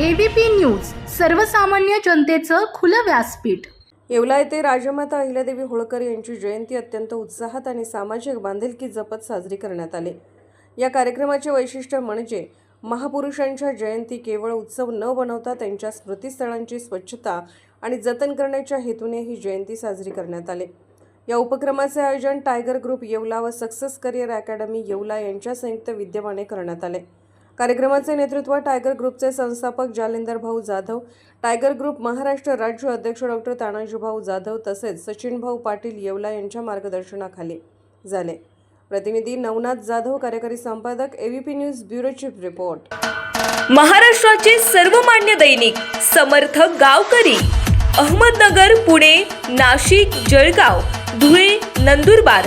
ABP news सर्वसामान्य जनतेचं खुलं व्यासपीठ. येवला येथे राजमाता अहिल्यादेवी होळकर यांची जयंती अत्यंत उत्साहात आणि सामाजिक बांधिलकी जपत साजरी करण्यात आली. या कार्यक्रमाचे वैशिष्ट्य म्हणजे महापुरुषांच्या जयंती केवळ उत्सव न बनवता त्यांच्या स्मृतीस्थळांची स्वच्छता आणि जतन करण्याच्या हेतूने ही जयंती साजरी करण्यात आली. या उपक्रमाचे आयोजन टायगर ग्रुप येवला व सक्सेस करिअर अकॅडमी येवला यांच्या संयुक्त विद्यमाने करण्यात आले. कार्यक्रमाचे नेतृत्व टायगर ग्रुपचे संस्थापक जालिंदर भाऊ जाधव टायगर ग्रुप महाराष्ट्र राज्य अध्यक्ष डॉक्टर तानाजीभाऊ जाधव तसेच सचिनभाऊ पाटील येवला यांच्या मार्गदर्शनाखाली झाले. प्रतिनिधी नवनाथ जाधव कार्यकारी संपादक ABP news bureau chief report. महाराष्ट्राचे सर्वमान्य दैनिक समर्थ गावकरी अहमदनगर पुणे नाशिक जळगाव धुळे नंदुरबार